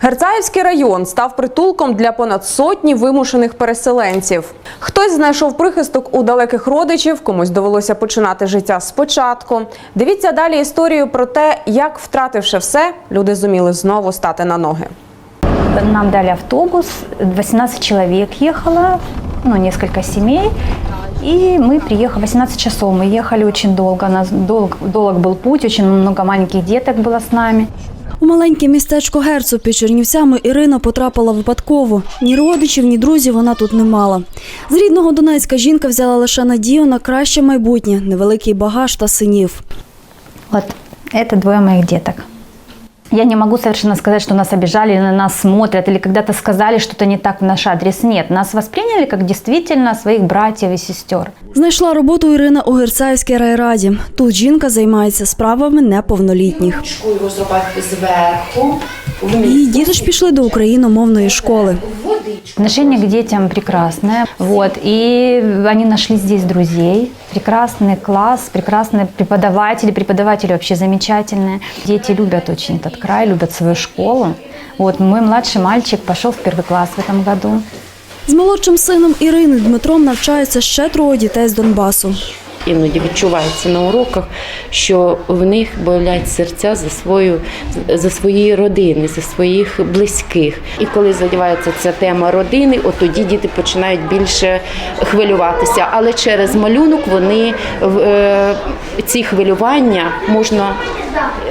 Герцаївський район став притулком для понад сотні вимушених переселенців. Хтось знайшов прихисток у далеких родичів, комусь довелося починати життя спочатку. Дивіться далі історію про те, як, втративши все, люди зуміли знову стати на ноги. Нам дали автобус, 18 человек ехало, ну, несколько семей. И мы приехали, 18 часов, мы ехали очень долго, у нас долг, долг был путь, очень много маленьких деток было с нами. У маленьке містечко Герцо під Чернівцями Ірина потрапила випадково. Ні родичів, ні друзів вона тут не мала. З рідного Донецька жінка взяла лише надію на краще майбутнє, невеликий багаж та синів. От це двоє моїх деток. Я не могу совершенно сказать, что нас обижали, на нас смотрят, или когда-то сказали что-то не так в наш адрес. Нет, нас восприняли как действительно своих братьев и сестер. Знайшла роботу Ірина у Герцаївській райраді. Тут жінка займається справами неповнолітніх. ручку його зробити зверху. Її діти ж пішли до україномовної школи. Отношение к детям прекрасное. Вот. И они нашли здесь друзей. Прекрасный класс, прекрасные преподаватели. Преподаватели вообще замечательные. Дети любят очень этот край, любят свою школу. Вот мой младший мальчик пошел в первый класс в этом году. З молодшим сином Ірини Дмитром навчаються ще троє дітей з Донбасу. Іноді відчувається на уроках, що в них болять серця за свою за свої родини, за своїх близьких. І коли задівається ця тема родини, от тоді діти починають більше хвилюватися. Але через малюнок вони е, ці хвилювання можна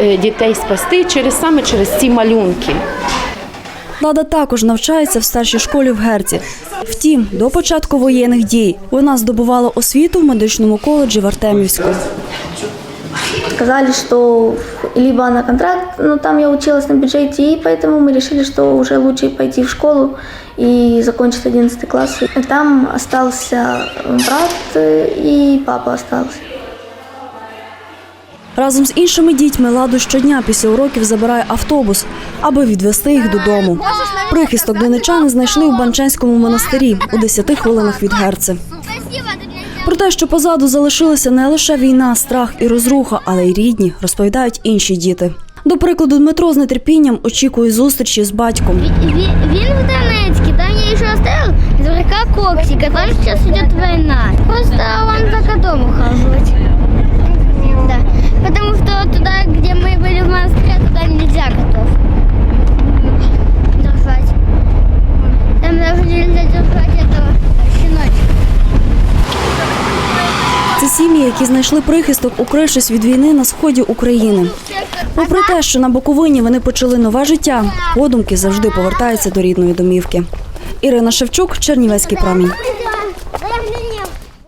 е, дітей спасти через саме через ці малюнки. Лада також навчається в старшій школі в Герці. Втім, до початку воєнних дій вона здобувала освіту в медичному коледжі в Артемівську. Сказали, что либо на контракт, но там я училась на бюджете, и поэтому мы решили, что уже лучше пойти в школу и закончить 11 класс. И Там остался брат э, и папа остался. Разом з іншими дітьми Ладу щодня після уроків забирає автобус, аби відвести їх додому. Прихисток донечани знайшли у Банчанському монастирі у 10 хвилинах від Герци. Про те, що позаду залишилася не лише війна, страх і розруха, але й рідні, розповідають інші діти. До прикладу, Дмитро з нетерпінням очікує зустрічі з батьком. Він, він в Донецке, там я еще оставил дурака Коксика, там сейчас идет война. Просто он за які знайшли прихисток, укрившись від війни на сході України. Попри те, що на Буковині вони почали нове життя, подумки завжди повертаються до рідної домівки. Ірина Шевчук, Чернівецький промінь.